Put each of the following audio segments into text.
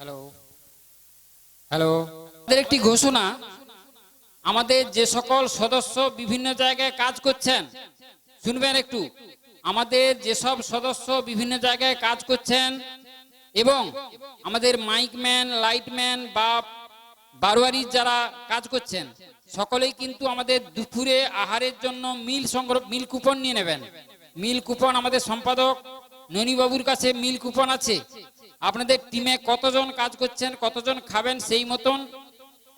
Hello hello আমাদের একটি ঘোষণা, আমাদের যে সকল সদস্য বিভিন্ন জায়গায় কাজ করছেন, শুনবেন একটু, আমাদের যেসব সদস্য বিভিন্ন জায়গায় কাজ করছেন এবং আমাদের মাইকম্যান লাইটম্যান বা বারোয়ারির যারা কাজ করছেন, সকলেই কিন্তু আমাদের দুপুরে আহারের জন্য মিল সংগ্রহ মিল কুপন নিয়ে নেবেন। মিল কুপন আমাদের সম্পাদক ননীবাবুর কাছে মিল কুপন আছে। আপনাদের টিমে কতজন কাজ করছেন, কতজন খাবেন সেই মতন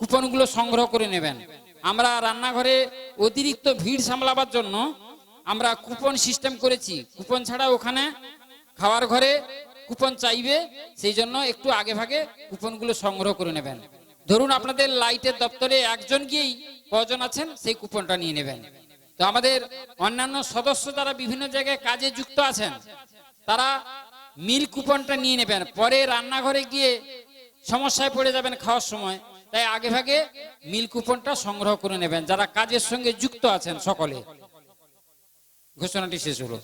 কুপনগুলো সংগ্রহ করে নেবেন। আমরা রান্নাঘরে অতিরিক্ত ভিড় সামলাবার জন্য আমরা কুপন সিস্টেম করেছি। কুপন ছাড়া ওখানে খাওয়ার ঘরে কুপন চাইবে, সেই জন্য একটু আগে ভাগে কুপনগুলো সংগ্রহ করে নেবেন। ধরুন আপনাদের লাইটের দপ্তরে একজন গিয়েই কজন আছেন, সেই কুপনটা নিয়ে নেবেন। তো আমাদের অন্যান্য সদস্য যারা বিভিন্ন জায়গায় কাজে যুক্ত আছেন, তারা মিল কুপনটা নিয়ে নেবেন। পরে রান্নাঘরে গিয়ে সমস্যায় পড়ে যাবেন খাওয়ার সময়। তাই আগে ভাগে মিল কুপনটা সংগ্রহ করে নেবেন। যারা কাজের সঙ্গে যুক্ত আছেন সকলে। ঘোষণাটি শেষ হলো।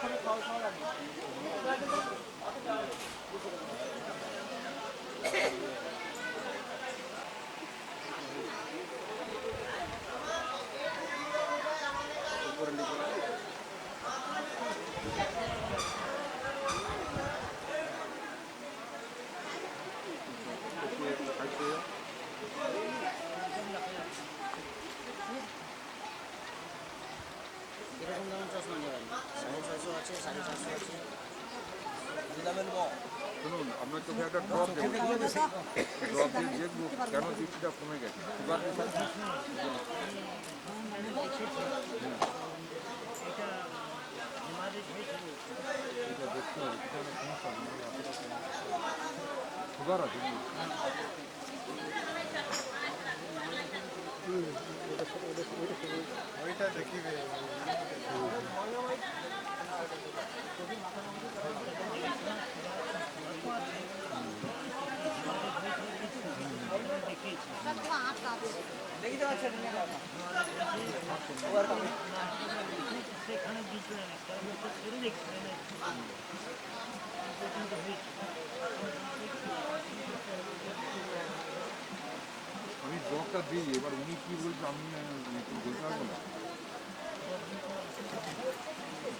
চোখে একটা ড্রপ দেবো ড্রপ দিয়ে কেন কমে গেছে সুগার। সুগার আছে ওইটা দেখিবে আমি ড্রপটা দিই এবার উনি কি বলছে আমি বলতে পারব না।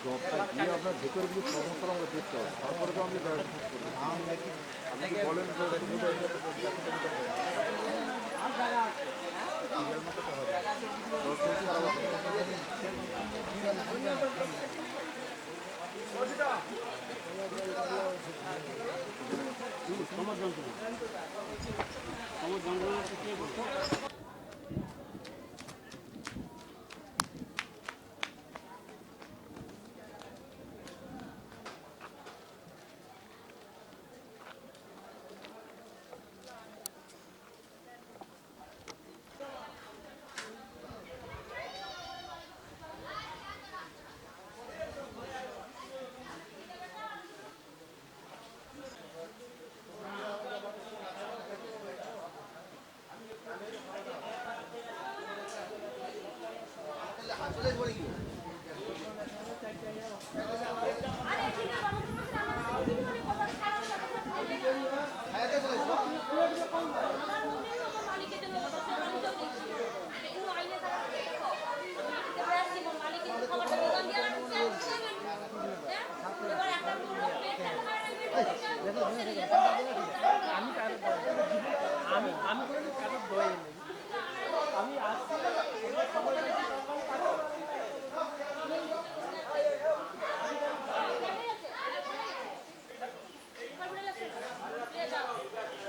ড্রপটা দিয়ে আপনার ভেতরে কিছু সমস্যা আমরা দেখতে হবে তারপরে তো আমি ডায়াগনোসিস করব। আপনি কি বলেন সমাজ যন্ত্রণা সমাজ যন্ত্রণা